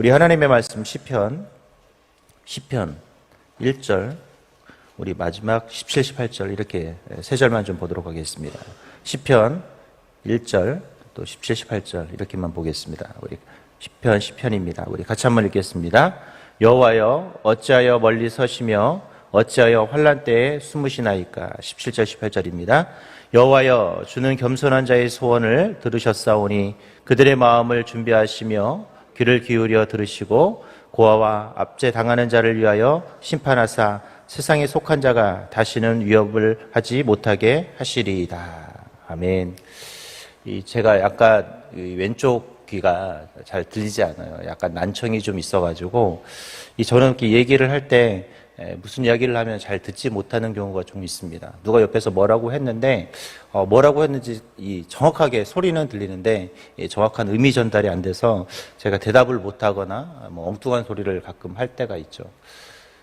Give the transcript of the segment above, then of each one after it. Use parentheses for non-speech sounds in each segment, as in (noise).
우리 하나님의 말씀 시편 시편 1절 우리 마지막 17, 18절 이렇게 세 절만 좀 보도록 하겠습니다. 시편 1절 또 17, 18절 이렇게만 보겠습니다. 우리 시편 시편입니다. 우리 같이 한번 읽겠습니다. 여호와여 어찌하여 멀리 서시며 어찌하여 환란 때에 숨으시나이까 17절 18절입니다. 여호와여 주는 겸손한 자의 소원을 들으셨사오니 그들의 마음을 준비하시며 귀를 기울여 들으시고 고아와 압제 당하는 자를 위하여 심판하사 세상에 속한 자가 다시는 위협을 하지 못하게 하시리이다. 아멘. 이 제가 약간 이 왼쪽 귀가 잘 들리지 않아요. 약간 난청이 좀 있어가지고 이 저는 이렇게 얘기를 할 때 무슨 이야기를 하면 잘 듣지 못하는 경우가 좀 있습니다. 누가 옆에서 뭐라고 했는데 어, 뭐라고 했는지 이 정확하게 소리는 들리는데 이 정확한 의미 전달이 안 돼서 제가 대답을 못하거나 뭐 엉뚱한 소리를 가끔 할 때가 있죠.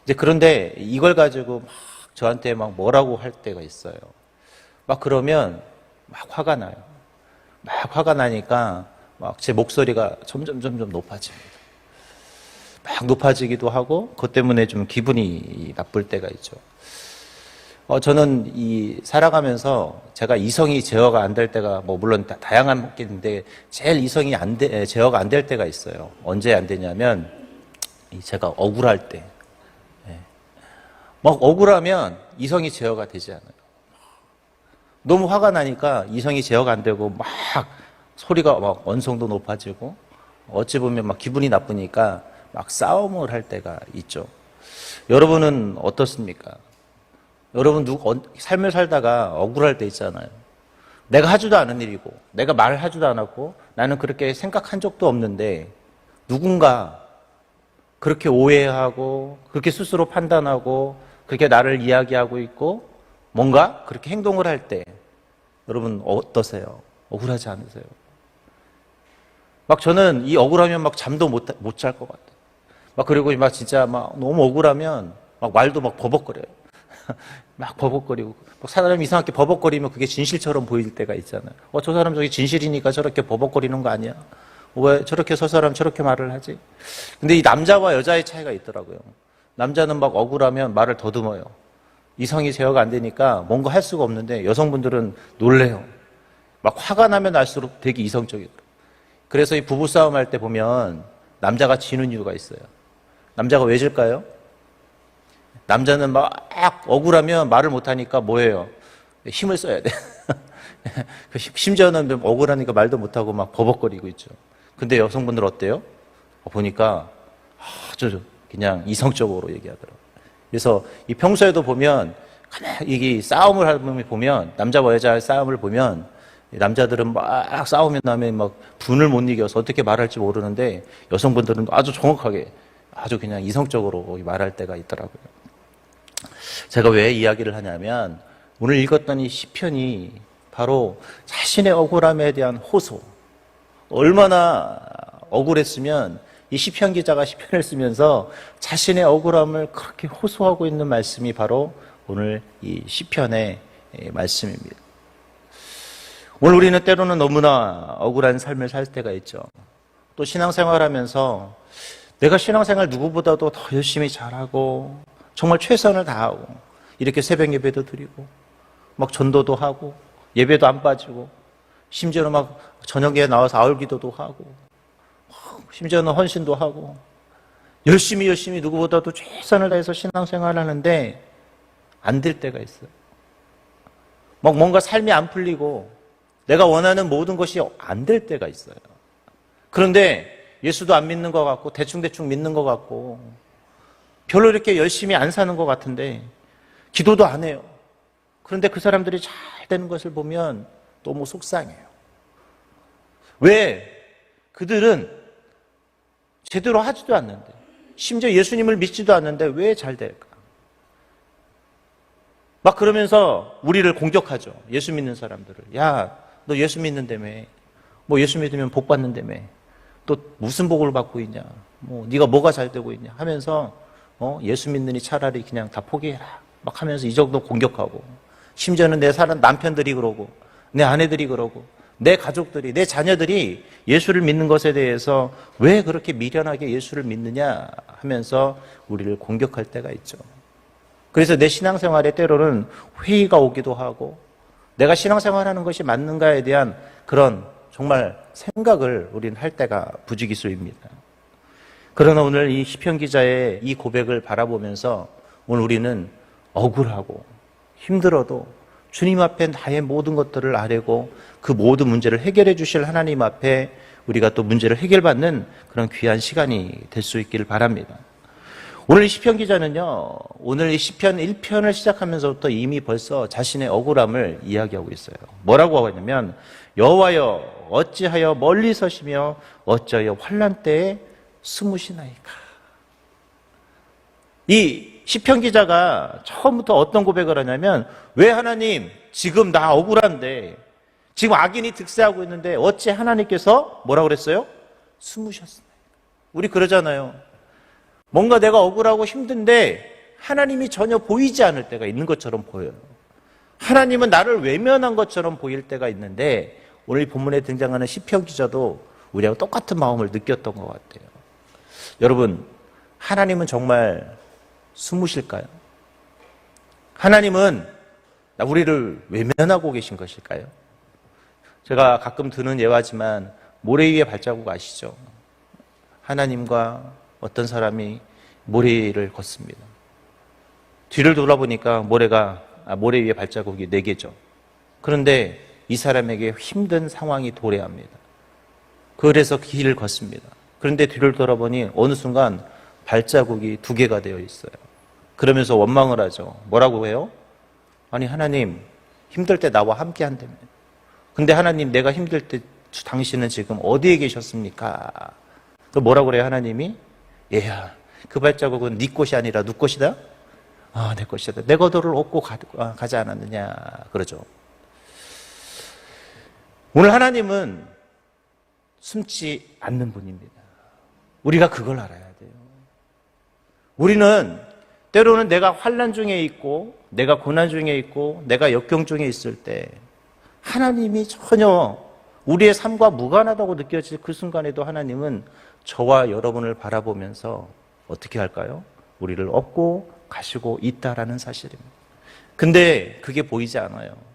이제 그런데 이걸 가지고 막 저한테 막 뭐라고 할 때가 있어요. 막 그러면 막 화가 나요. 막 화가 나니까 막 제 목소리가 점점 점점 높아집니다. 막 높아지기도 하고 그것 때문에 좀 기분이 나쁠 때가 있죠. 어, 저는 이 살아가면서 제가 이성이 제어가 안 될 때가 뭐 물론 다, 다양한 게 있는데 제일 이성이 안 돼, 제어가 안 될 때가 있어요. 언제 안 되냐면 이 제가 억울할 때. 예. 막 억울하면 이성이 제어가 되지 않아요. 너무 화가 나니까 이성이 제어가 안 되고 막 소리가 막 언성도 높아지고 어찌 보면 막 기분이 나쁘니까 막 싸움을 할 때가 있죠. 여러분은 어떻습니까? 여러분 누구 어, 삶을 살다가 억울할 때 있잖아요. 내가 하지도 않은 일이고 내가 말을 하지도 않았고 나는 그렇게 생각한 적도 없는데 누군가 그렇게 오해하고 그렇게 스스로 판단하고 그렇게 나를 이야기하고 있고 뭔가 그렇게 행동을 할 때 여러분 어떠세요? 억울하지 않으세요? 막 저는 이 억울하면 막 잠도 못못잘것 같아요. 막 그리고 막 진짜 막 너무 억울하면 막 말도 막 버벅거려요. (laughs) 막 버벅거리고 막 사람이 이상하게 버벅거리면 그게 진실처럼 보일 때가 있잖아요. 어 저 사람 저기 진실이니까 저렇게 버벅거리는 거 아니야? 왜 저렇게 저 사람 저렇게 말을 하지? 근데 이 남자와 여자의 차이가 있더라고요. 남자는 막 억울하면 말을 더듬어요. 이성이 제어가 안 되니까 뭔가 할 수가 없는데 여성분들은 놀래요. 막 화가 나면 날수록 되게 이성적이더라고요. 그래서 이 부부싸움 할 때 보면 남자가 지는 이유가 있어요. 남자가 왜 질까요? 남자는 막 억울하면 말을 못하니까 뭐예요? 힘을 써야 돼. (laughs) 그 심지어는 억울하니까 말도 못하고 막 버벅거리고 있죠. 근데 여성분들 어때요? 보니까 아주 그냥 이성적으로 얘기하더라고요. 그래서 이 평소에도 보면 이게 싸움을 하면 보면 남자와 여자의 싸움을 보면 남자들은 막 싸우면 다음에 막 분을 못 이겨서 어떻게 말할지 모르는데 여성분들은 아주 정확하게 아주 그냥 이성적으로 말할 때가 있더라고요. 제가 왜 이야기를 하냐면 오늘 읽었던 이 시편이 바로 자신의 억울함에 대한 호소. 얼마나 억울했으면 이 시편 기자가 시편을 쓰면서 자신의 억울함을 그렇게 호소하고 있는 말씀이 바로 오늘 이 시편의 말씀입니다. 오늘 우리는 때로는 너무나 억울한 삶을 살 때가 있죠. 또 신앙생활 하면서 내가 신앙생활 누구보다도 더 열심히 잘하고 정말 최선을 다하고 이렇게 새벽 예배도 드리고 막 전도도 하고 예배도 안 빠지고 심지어는 막 저녁에 나와서 아울 기도도 하고 심지어는 헌신도 하고 열심히 열심히 누구보다도 최선을 다해서 신앙생활을 하는데 안 될 때가 있어요. 막 뭔가 삶이 안 풀리고 내가 원하는 모든 것이 안 될 때가 있어요. 그런데 예수도 안 믿는 것 같고 대충대충 믿는 것 같고 별로 이렇게 열심히 안 사는 것 같은데 기도도 안 해요. 그런데 그 사람들이 잘 되는 것을 보면 너무 속상해요. 왜? 그들은 제대로 하지도 않는데, 심지어 예수님을 믿지도 않는데 왜 잘 될까? 막 그러면서 우리를 공격하죠. 예수 믿는 사람들을. 야, 너 예수 믿는다며. 뭐 예수 믿으면 복 받는다며. 또 무슨 복을 받고 있냐. 뭐 네가 뭐가 잘 되고 있냐 하면서 어, 예수 믿느니 차라리 그냥 다 포기해라. 막 하면서 이 정도 공격하고 심지어는 내 사람 남편들이 그러고 내 아내들이 그러고 내 가족들이, 내 자녀들이 예수를 믿는 것에 대해서 왜 그렇게 미련하게 예수를 믿느냐 하면서 우리를 공격할 때가 있죠. 그래서 내 신앙생활에 때로는 회의가 오기도 하고 내가 신앙생활하는 것이 맞는가에 대한 그런 정말 생각을 우리는 할 때가 부지기수입니다. 그러나 오늘 이 시편 기자의 이 고백을 바라보면서 오늘 우리는 억울하고 힘들어도 주님 앞에 나의 모든 것들을 아뢰고 그 모든 문제를 해결해 주실 하나님 앞에 우리가 또 문제를 해결받는 그런 귀한 시간이 될 수 있기를 바랍니다. 오늘 이 시편 기자는요, 오늘 이 시편 1편을 시작하면서부터 이미 벌써 자신의 억울함을 이야기하고 있어요. 뭐라고 하고 있냐면, 여호와여, 어찌하여 멀리 서시며, 어찌하여 환란 때에 숨으시나이까. 이 시편 기자가 처음부터 어떤 고백을 하냐면, 왜 하나님, 지금 나 억울한데, 지금 악인이 득세하고 있는데, 어찌 하나님께서 뭐라 그랬어요? 숨으셨나요? 우리 그러잖아요. 뭔가 내가 억울하고 힘든데 하나님이 전혀 보이지 않을 때가 있는 것처럼 보여요. 하나님은 나를 외면한 것처럼 보일 때가 있는데 오늘 본문에 등장하는 시편 기자도 우리하고 똑같은 마음을 느꼈던 것 같아요. 여러분, 하나님은 정말 숨으실까요? 하나님은 우리를 외면하고 계신 것일까요? 제가 가끔 드는 예화지만 모래 위에 발자국 아시죠? 하나님과 어떤 사람이 모래를 걷습니다. 뒤를 돌아보니까 모래가 아, 모래 위에 발자국이 네 개죠. 그런데 이 사람에게 힘든 상황이 도래합니다. 그래서 길을 걷습니다. 그런데 뒤를 돌아보니 어느 순간 발자국이 두 개가 되어 있어요. 그러면서 원망을 하죠. 뭐라고 해요? 아니 하나님 힘들 때 나와 함께 한다며. 근데 하나님 내가 힘들 때 당신은 지금 어디에 계셨습니까? 그 뭐라고 그래요 하나님이? 얘야, 그 발자국은 네 것이 아니라 누 것이다? 아, 내 것이다. 내 거도를 얻고 가, 아, 가지 않았느냐. 그러죠. 오늘 하나님은 숨지 않는 분입니다. 우리가 그걸 알아야 돼요. 우리는 때로는 내가 환란 중에 있고, 내가 고난 중에 있고, 내가 역경 중에 있을 때, 하나님이 전혀 우리의 삶과 무관하다고 느껴질 그 순간에도 하나님은 저와 여러분을 바라보면서 어떻게 할까요? 우리를 업고 가시고 있다라는 사실입니다. 근데 그게 보이지 않아요.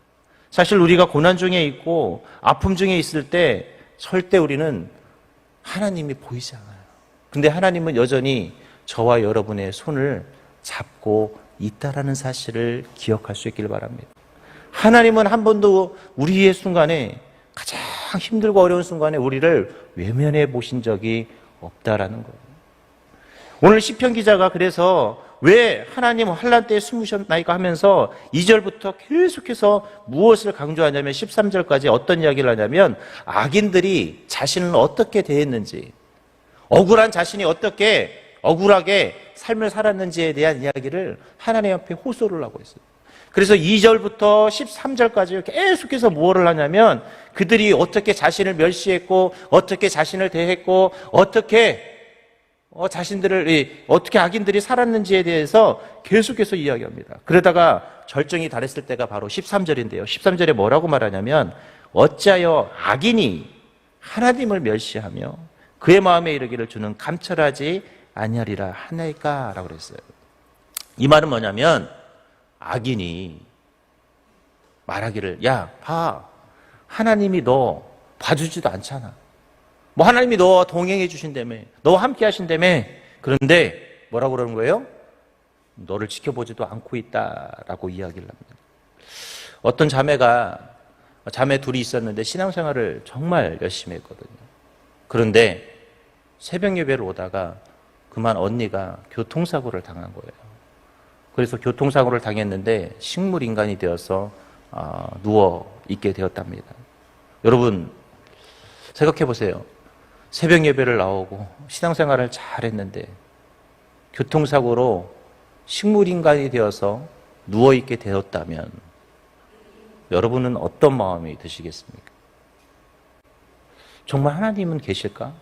사실 우리가 고난 중에 있고 아픔 중에 있을 때 절대 우리는 하나님이 보이지 않아요. 근데 하나님은 여전히 저와 여러분의 손을 잡고 있다라는 사실을 기억할 수 있기를 바랍니다. 하나님은 한 번도 우리의 순간에 가장 힘들고 어려운 순간에 우리를 외면해 보신 적이 없다라는 거예요. 오늘 시편 기자가 그래서 왜 하나님 환란 때에 숨으셨나이까 하면서 2절부터 계속해서 무엇을 강조하냐면 13절까지 어떤 이야기를 하냐면 악인들이 자신을 어떻게 대했는지 억울한 자신이 어떻게 억울하게 삶을 살았는지에 대한 이야기를 하나님 앞에 호소를 하고 있어요. 그래서 2절부터 13절까지 계속해서 무엇을 하냐면 그들이 어떻게 자신을 멸시했고 어떻게 자신을 대했고 어떻게 어, 자신들을 어떻게 악인들이 살았는지에 대해서 계속해서 이야기합니다. 그러다가 절정이 달했을 때가 바로 13절인데요. 13절에 뭐라고 말하냐면 어찌하여 악인이 하나님을 멸시하며 그의 마음에 이르기를 주는 감찰하지 아니하리라 하나이까라고 그랬어요. 이 말은 뭐냐면 악인이 말하기를 야, 봐. 하나님이 너 봐주지도 않잖아. 뭐 하나님이 너와 동행해 주신다며. 너와 함께 하신다며. 그런데 뭐라고 그러는 거예요? 너를 지켜보지도 않고 있다라고 이야기를 합니다. 어떤 자매가 자매 둘이 있었는데 신앙생활을 정말 열심히 했거든요. 그런데 새벽 예배를 오다가 그만 언니가 교통사고를 당한 거예요. 그래서 교통사고를 당했는데 식물 인간이 되어서 어, 누워 있게 되었답니다. 여러분 생각해 보세요. 새벽 예배를 나오고 신앙생활을 잘 했는데 교통사고로 식물 인간이 되어서 누워 있게 되었다면 여러분은 어떤 마음이 드시겠습니까? 정말 하나님은 계실까?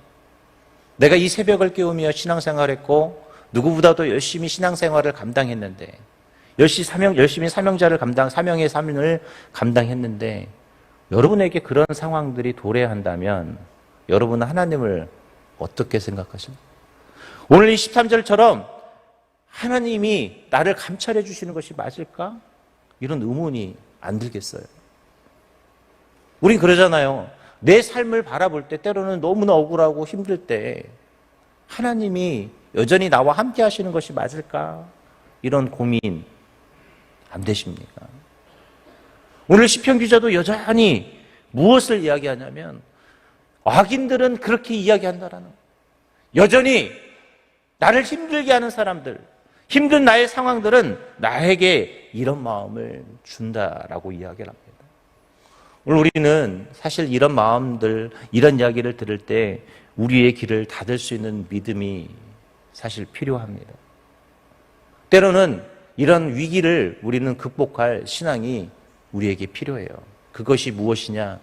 내가 이 새벽을 깨우며 신앙생활했고 누구보다도 열심히 신앙생활을 감당했는데 열심히 사명 열심히 사명자를 감당 사명의 사명을 감당했는데 여러분에게 그런 상황들이 도래한다면 여러분은 하나님을 어떻게 생각하십니까? 오늘 이 13절처럼 하나님이 나를 감찰해 주시는 것이 맞을까? 이런 의문이 안 들겠어요. 우린 그러잖아요. 내 삶을 바라볼 때 때로는 너무나 억울하고 힘들 때 하나님이 여전히 나와 함께 하시는 것이 맞을까? 이런 고민 안 되십니까? 오늘 시편 기자도 여전히 무엇을 이야기하냐면 악인들은 그렇게 이야기한다라는. 여전히 나를 힘들게 하는 사람들, 힘든 나의 상황들은 나에게 이런 마음을 준다라고 이야기를 합니다. 오늘 우리는 사실 이런 마음들, 이런 이야기를 들을 때 우리의 길을 닫을 수 있는 믿음이 사실 필요합니다. 때로는 이런 위기를 우리는 극복할 신앙이 우리에게 필요해요. 그것이 무엇이냐?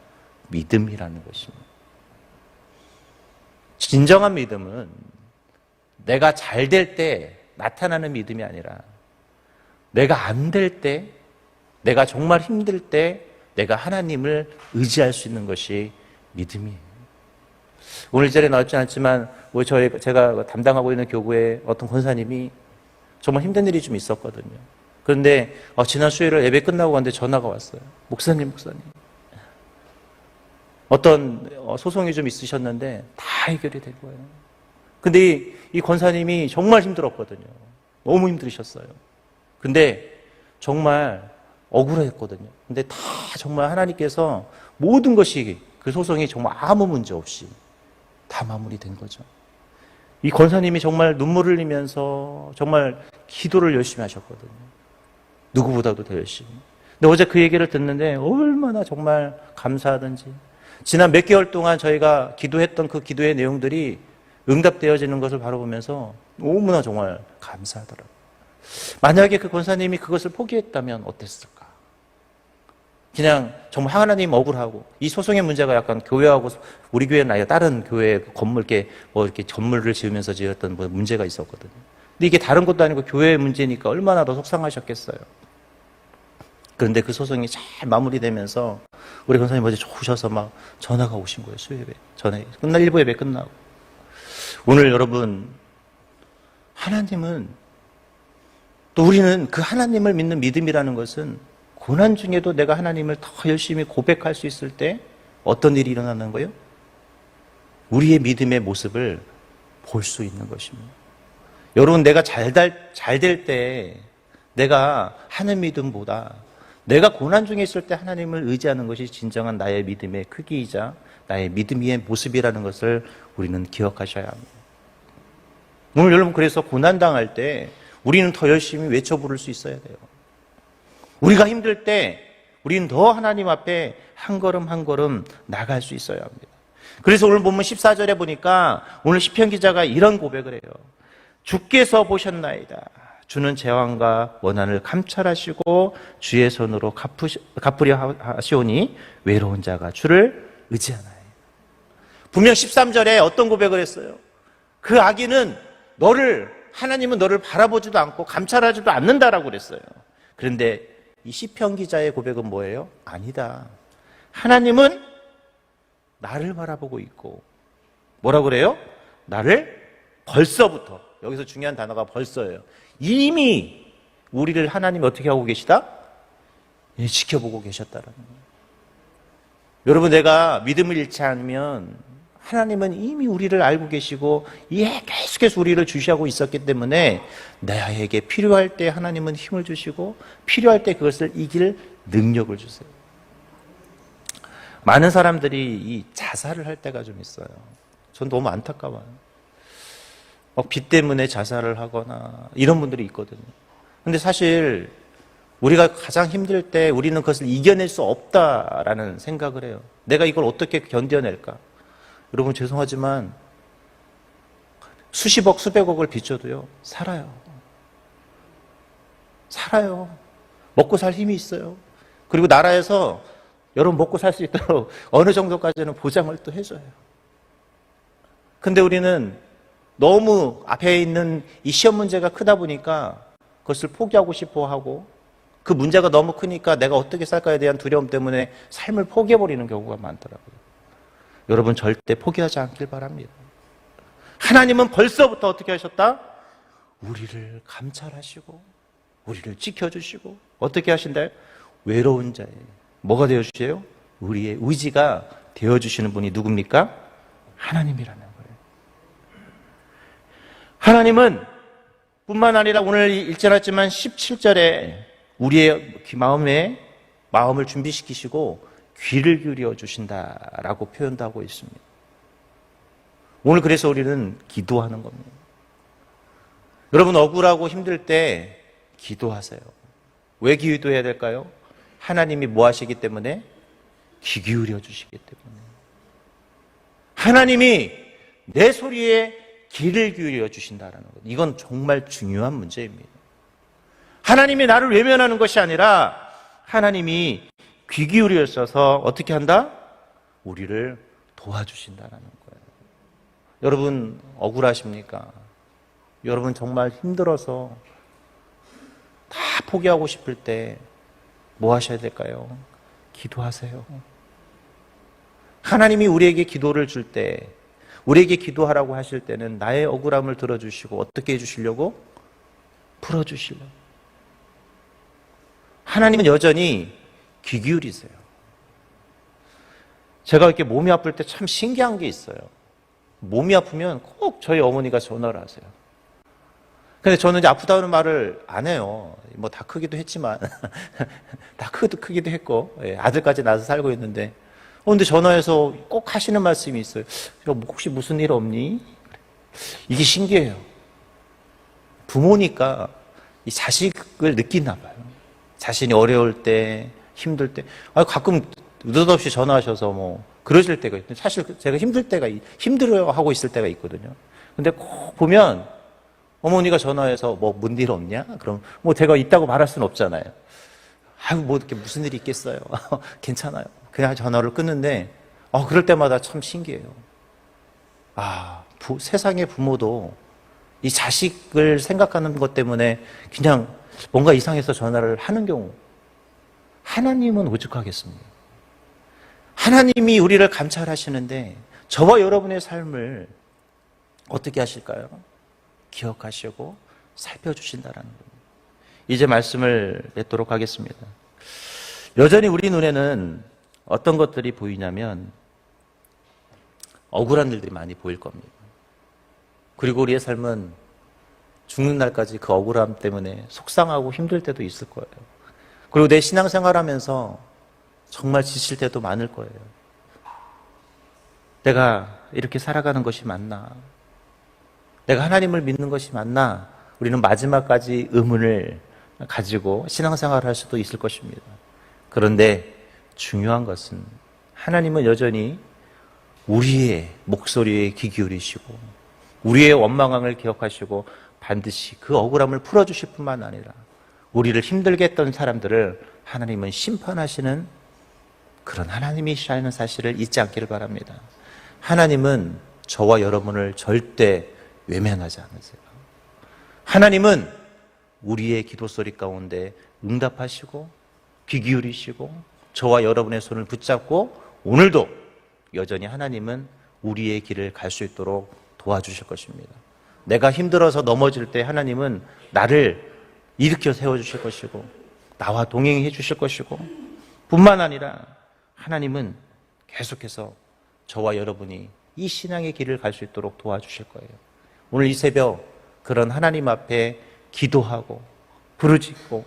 믿음이라는 것입니다. 진정한 믿음은 내가 잘 될 때 나타나는 믿음이 아니라 내가 안 될 때, 내가 정말 힘들 때 내가 하나님을 의지할 수 있는 것이 믿음이에요. 오늘 이 자리에 나왔지 않지만 뭐 저희 제가 담당하고 있는 교구에 어떤 권사님이 정말 힘든 일이 좀 있었거든요. 그런데 어, 지난 수요일에 예배 끝나고 갔는데 전화가 왔어요. 목사님, 목사님. 어떤 어, 소송이 좀 있으셨는데 다 해결이 된 거예요. 근데 이, 이 권사님이 정말 힘들었거든요. 너무 힘들으셨어요. 근데 정말 억울했거든요. 근데 다 정말 하나님께서 모든 것이 그 소송이 정말 아무 문제 없이 다 마무리된 거죠. 이 권사님이 정말 눈물을 흘리면서 정말 기도를 열심히 하셨거든요. 누구보다도 더 열심히. 근데 어제 그 얘기를 듣는데 얼마나 정말 감사하든지. 지난 몇 개월 동안 저희가 기도했던 그 기도의 내용들이 응답되어지는 것을 바라보면서 너무나 정말 감사하더라고요. 만약에 그 권사님이 그것을 포기했다면 어땠을까? 그냥 정말 하나님 억울하고 이 소송의 문제가 약간 교회하고 우리 교회는 아니라 다른 교회 건물 이렇게 뭐 이렇게 건물을 지으면서 지었던 뭐 문제가 있었거든요. 근데 이게 다른 것도 아니고 교회의 문제니까 얼마나 더 속상하셨겠어요. 그런데 그 소송이 잘 마무리되면서 우리 권사님 어제 오셔서 막 전화가 오신 거예요. 수요예배. 전에 끝날 일부 예배 끝나고. 오늘 여러분 하나님은 또 우리는 그 하나님을 믿는 믿음이라는 것은 고난 중에도 내가 하나님을 더 열심히 고백할 수 있을 때 어떤 일이 일어나는 거예요? 우리의 믿음의 모습을 볼 수 있는 것입니다. 여러분, 내가 잘될때 내가 하는 믿음보다 내가 고난 중에 있을 때 하나님을 의지하는 것이 진정한 나의 믿음의 크기이자 나의 믿음의 모습이라는 것을 우리는 기억하셔야 합니다. 오늘 여러분 그래서 고난 당할 때 우리는 더 열심히 외쳐 부를 수 있어야 돼요. 우리가 힘들 때 우리는 더 하나님 앞에 한 걸음 한 걸음 나갈 수 있어야 합니다. 그래서 오늘 본문 14절에 보니까 오늘 시편 기자가 이런 고백을 해요. 주께서 보셨나이다. 주는 재앙과 원한을 감찰하시고 주의 손으로 갚으시, 갚으려 하시오니 외로운 자가 주를 의지하나이. 분명 13절에 어떤 고백을 했어요? 그 악인은 너를 하나님은 너를 바라보지도 않고 감찰하지도 않는다라고 그랬어요. 그런데 이 시편 기자의 고백은 뭐예요? 아니다. 하나님은 나를 바라보고 있고 뭐라 그래요? 나를 벌써부터 여기서 중요한 단어가 벌써예요. 이미 우리를 하나님 어떻게 하고 계시다? 예, 지켜보고 계셨다라는 거예요. 여러분 내가 믿음을 잃지 않으면 하나님은 이미 우리를 알고 계시고 예, 계속해서 우리를 주시하고 있었기 때문에 나에게 필요할 때 하나님은 힘을 주시고 필요할 때 그것을 이길 능력을 주세요. 많은 사람들이 이 자살을 할 때가 좀 있어요. 전 너무 안타까워요. 막 빚 때문에 자살을 하거나 이런 분들이 있거든요. 근데 사실 우리가 가장 힘들 때 우리는 그것을 이겨낼 수 없다라는 생각을 해요. 내가 이걸 어떻게 견뎌낼까? 여러분 죄송하지만 수십억, 수백억을 빚져도요, 살아요. 살아요. 먹고 살 힘이 있어요. 그리고 나라에서 여러분 먹고 살 수 있도록 (laughs) 어느 정도까지는 보장을 또 해줘요. 근데 우리는 너무 앞에 있는 이 시험 문제가 크다 보니까 그것을 포기하고 싶어 하고 그 문제가 너무 크니까 내가 어떻게 살까에 대한 두려움 때문에 삶을 포기해버리는 경우가 많더라고요. 여러분 절대 포기하지 않길 바랍니다. 하나님은 벌써부터 어떻게 하셨다? 우리를 감찰하시고, 우리를 지켜주시고, 어떻게 하신다요? 외로운 자에. 뭐가 되어주세요? 우리의 의지가 되어주시는 분이 누굽니까? 하나님이라는. 하나님은 뿐만 아니라 오늘 읽지않았지만 17절에 우리의 귀- 마음에 마음을 준비시키시고 귀를 기울여 주신다라고 표현도 하고 있습니다. 오늘 그래서 우리는 기도하는 겁니다. 여러분 억울하고 힘들 때 기도하세요. 왜 기도해야 될까요? 하나님이 뭐 하시기 때문에 귀 기울여 주시기 때문에. 하나님이 내 소리에 귀를 기울여 주신다라는 것. 이건 정말 중요한 문제입니다. 하나님이 나를 외면하는 것이 아니라 하나님이 귀 기울여서 어떻게 한다? 우리를 도와주신다라는 거예요. 여러분 억울하십니까? 여러분 정말 힘들어서 다 포기하고 싶을 때 뭐 하셔야 될까요? 기도하세요. 하나님이 우리에게 기도를 줄 때, 우리에게 기도하라고 하실 때는 나의 억울함을 들어주시고 어떻게 해주시려고? 풀어주시려고. 하나님은 여전히 귀 기울이세요. 제가 이렇게 몸이 아플 때 참 신기한 게 있어요. 몸이 아프면 꼭 저희 어머니가 전화를 하세요. 근데 저는 이제 아프다는 말을 안 해요. 뭐 다 크기도 했지만, (laughs) 다 크기도 크기도 했고, 예, 아들까지 낳아서 살고 있는데, 어, 근데 전화해서 꼭 하시는 말씀이 있어요. 야, 뭐 혹시 무슨 일 없니? 이게 신기해요. 부모니까 이 자식을 느끼나 봐요. 자신이 어려울 때, 힘들 때, 아, 가끔 느닷없이 전화하셔서 뭐, 그러실 때가 있거든요. 사실 제가 힘들 때가, 있- 힘들어 하고 있을 때가 있거든요. 근데 꼭 보면, 어머니가 전화해서 뭐, 뭔 일 없냐? 그럼 뭐 제가 있다고 말할 수는 없잖아요. 아유, 뭐 이렇게 무슨 일이 있겠어요. (laughs) 괜찮아요. 그냥 전화를 끊는데, 어, 그럴 때마다 참 신기해요. 아, 부- 세상의 부모도 이 자식을 생각하는 것 때문에 그냥 뭔가 이상해서 전화를 하는 경우, 하나님은 오죽하겠습니까? 하나님이 우리를 감찰하시는데 저와 여러분의 삶을 어떻게 하실까요? 기억하시고 살펴주신다라는 겁니다. 이제 말씀을 맺도록 하겠습니다. 여전히 우리 눈에는 어떤 것들이 보이냐면 억울한 일들이 많이 보일 겁니다. 그리고 우리의 삶은 죽는 날까지 그 억울함 때문에 속상하고 힘들 때도 있을 거예요. 그리고 내 신앙생활 하면서 정말 지칠 때도 많을 거예요. 내가 이렇게 살아가는 것이 맞나? 내가 하나님을 믿는 것이 맞나? 우리는 마지막까지 의문을 가지고 신앙생활을 할 수도 있을 것입니다. 그런데 중요한 것은 하나님은 여전히 우리의 목소리에 귀 기울이시고 우리의 원망함을 기억하시고 반드시 그 억울함을 풀어주실 뿐만 아니라 우리를 힘들게 했던 사람들을 하나님은 심판하시는 그런 하나님이시라는 사실을 잊지 않기를 바랍니다. 하나님은 저와 여러분을 절대 외면하지 않으세요. 하나님은 우리의 기도 소리 가운데 응답하시고 귀 기울이시고 저와 여러분의 손을 붙잡고 오늘도 여전히 하나님은 우리의 길을 갈 수 있도록 도와주실 것입니다. 내가 힘들어서 넘어질 때 하나님은 나를 일으켜 세워주실 것이고 나와 동행해 주실 것이고 뿐만 아니라 하나님은 계속해서 저와 여러분이 이 신앙의 길을 갈 수 있도록 도와주실 거예요. 오늘 이 새벽 그런 하나님 앞에 기도하고 부르짖고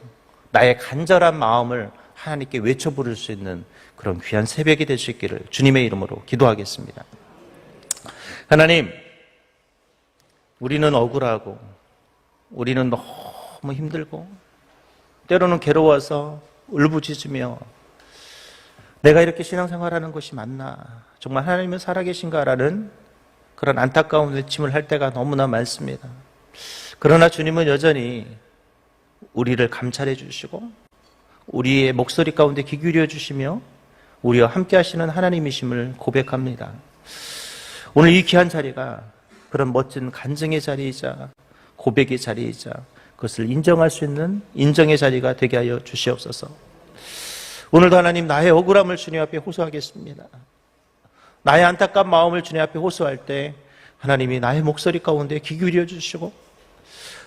나의 간절한 마음을 하나님께 외쳐 부를 수 있는 그런 귀한 새벽이 될 수 있기를 주님의 이름으로 기도하겠습니다. 하나님, 우리는 억울하고 우리는 너무 힘들고 때로는 괴로워서 울부짖으며 내가 이렇게 신앙생활하는 것이 맞나? 정말 하나님은 살아계신가라는 그런 안타까운 외침을 할 때가 너무나 많습니다. 그러나 주님은 여전히 우리를 감찰해 주시고 우리의 목소리 가운데 귀 기울여 주시며 우리와 함께 하시는 하나님이심을 고백합니다. 오늘 이 귀한 자리가 그런 멋진 간증의 자리이자 고백의 자리이자 그것을 인정할 수 있는 인정의 자리가 되게 하여 주시옵소서. 오늘도 하나님 나의 억울함을 주님 앞에 호소하겠습니다. 나의 안타까운 마음을 주님 앞에 호소할 때 하나님이 나의 목소리 가운데 귀 기울여 주시고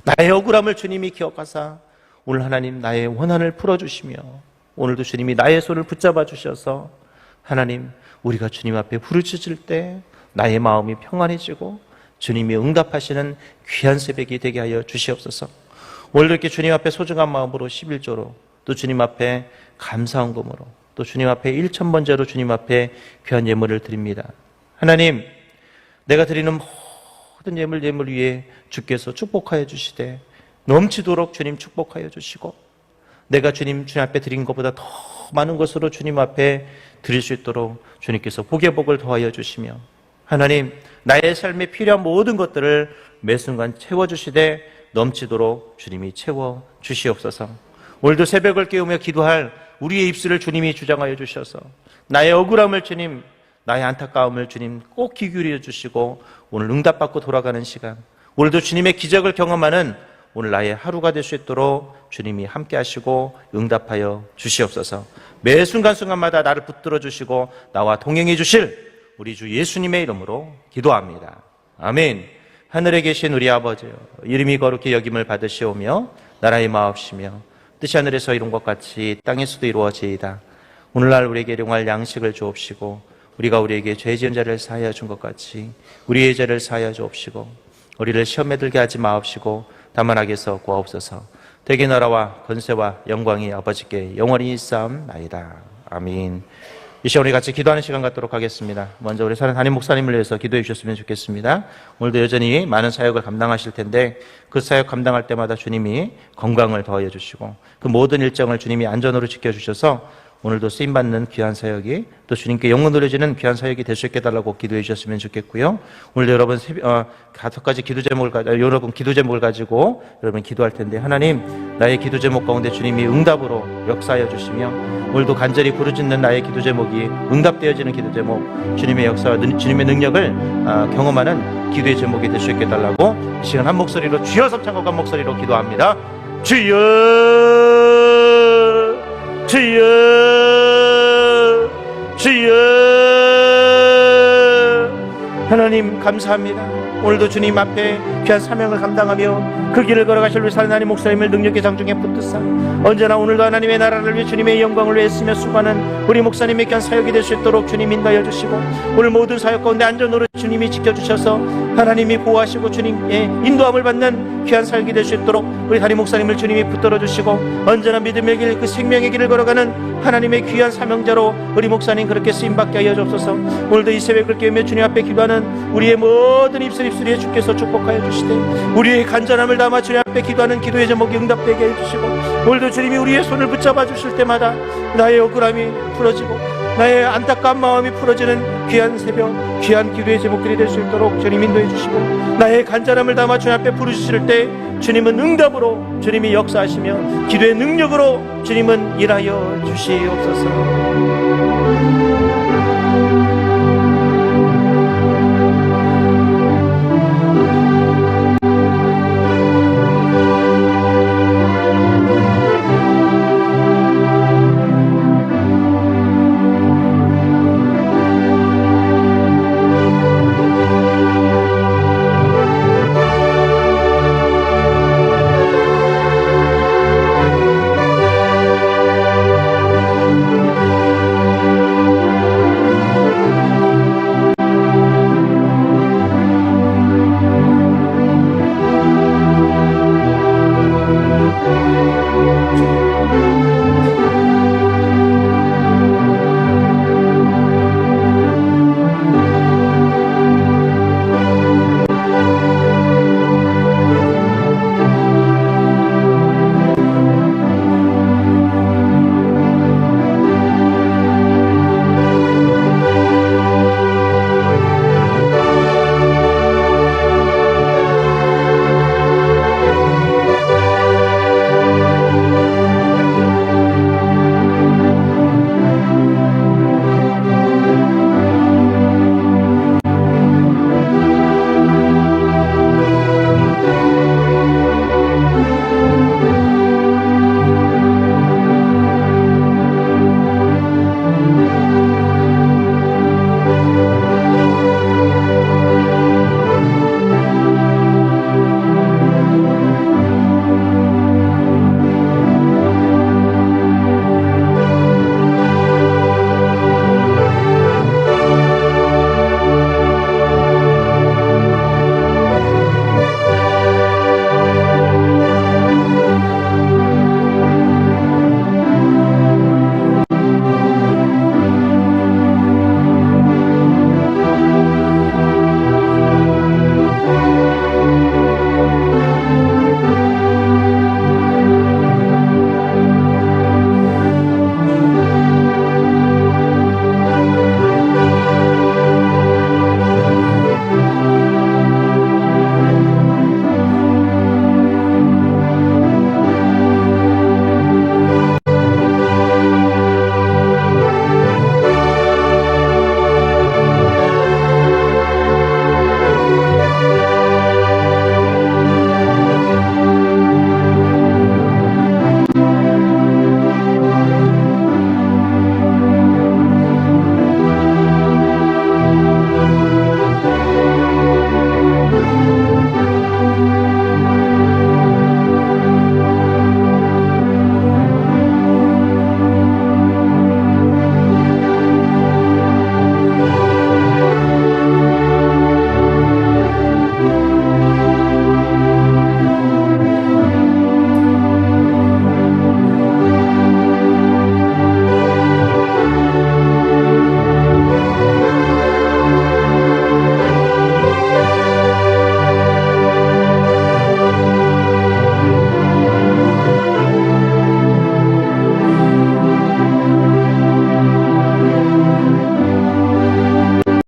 나의 억울함을 주님이 기억하사 오늘 하나님 나의 원한을 풀어주시며 오늘도 주님이 나의 손을 붙잡아 주셔서 하나님 우리가 주님 앞에 부르짖을 때 나의 마음이 평안해지고 주님이 응답하시는 귀한 새벽이 되게 하여 주시옵소서. 오늘도 이렇게 주님 앞에 소중한 마음으로 11조로 또 주님 앞에 감사한 금으로 또 주님 앞에 1천 번째로 주님 앞에 귀한 예물을 드립니다. 하나님 내가 드리는 모든 예물 예물 위에 주께서 축복하여 주시되 넘치도록 주님 축복하여 주시고 내가 주님 주님 앞에 드린 것보다 더 많은 것으로 주님 앞에 드릴 수 있도록 주님께서 복의 복을 더하여 주시며 하나님 나의 삶에 필요한 모든 것들을 매 순간 채워 주시되 넘치도록 주님이 채워 주시옵소서. 오늘도 새벽을 깨우며 기도할 우리의 입술을 주님이 주장하여 주셔서 나의 억울함을 주님 나의 안타까움을 주님 꼭 귀 기울여 주시고 오늘 응답받고 돌아가는 시간 오늘도 주님의 기적을 경험하는 오늘 나의 하루가 될 수 있도록 주님이 함께 하시고 응답하여 주시옵소서. 매 순간순간마다 나를 붙들어 주시고 나와 동행해 주실 우리 주 예수님의 이름으로 기도합니다. 아멘. 하늘에 계신 우리 아버지요 이름이 거룩히 여김을 받으시오며 나라의 마옵시며 뜻이 하늘에서 이룬 것 같이 땅에서도 이루어지이다. 오늘날 우리에게 일용할 양식을 주옵시고 우리가 우리에게 죄 지은 자를 사하여 준 것 같이 우리의 죄를 사하여 주옵시고 우리를 시험에 들게 하지 마옵시고 다만 악에서 구하옵소서. 대개 나라와 권세와 영광이 아버지께 영원히 있사옵나이다. 아멘. 이 시간 우리 같이 기도하는 시간 갖도록 하겠습니다. 먼저 우리 사는 담임 목사님을 위해서 기도해 주셨으면 좋겠습니다. 오늘도 여전히 많은 사역을 감당하실 텐데 그 사역 감당할 때마다 주님이 건강을 더하여 주시고 그 모든 일정을 주님이 안전으로 지켜주셔서 오늘도 쓰임 받는 귀한 사역이 또 주님께 영광 돌려지는 귀한 사역이 될 수 있게 달라고 기도해 주셨으면 좋겠고요. 오늘 여러분 어, 다섯 가지 기도 제목을 가, 어, 여러분 기도 제목을 가지고 여러분 기도할 텐데 하나님 나의 기도 제목 가운데 주님이 응답으로 역사하여 주시며 오늘도 간절히 부르짖는 나의 기도 제목이 응답되어지는 기도 제목 주님의 역사와 능- 주님의 능력을 아, 경험하는 기도의 제목이 될 수 있게 달라고 이 시간 한 목소리로 주여 섬창곡한 목소리로 기도합니다. 주여 주여 주여. 하나님 감사합니다 오늘도 주님 앞에 귀한 사명을 감당하며 그 길을 걸어가실 우리 사는 하나님 목사님을 능력의 장중에 붙드사 언제나 오늘도 하나님의 나라를 위해 주님의 영광을 위해 쓰며 수고하는 우리 목사님의 귀한 사역이 될 수 있도록 주님 인도하여 주시고 오늘 모든 사역 가운데 안전으로 주님이 지켜주셔서 하나님이 보호하시고 주님의 인도함을 받는 귀한 사역이 될 수 있도록 우리 다리 목사님을 주님이 붙들어 주시고 언제나 믿음의 길 그 생명의 길을 걸어가는 하나님의 귀한 사명자로 우리 목사님 그렇게 쓰임받게 하여 주옵소서. 오늘도 이 새벽을 깨우며 주님 앞에 기도하는 우리의 모든 입술 입술에 주께서 축복하여 주시되 우리의 간절함을 담아 주님 앞에 기도하는 기도의 제목이 응답되게 해주시고 오늘도 주님이 우리의 손을 붙잡아 주실 때마다 나의 억울함이 풀어지고 나의 안타까운 마음이 풀어지는 귀한 새벽 귀한 기도의 제목들이 될 수 있도록 주님 인도해 주시고 나의 간절함을 담아 주님 앞에 부르실 때 주님은 응답으로 주님이 역사하시며 기도의 능력으로 주님은 일하여 주시옵소서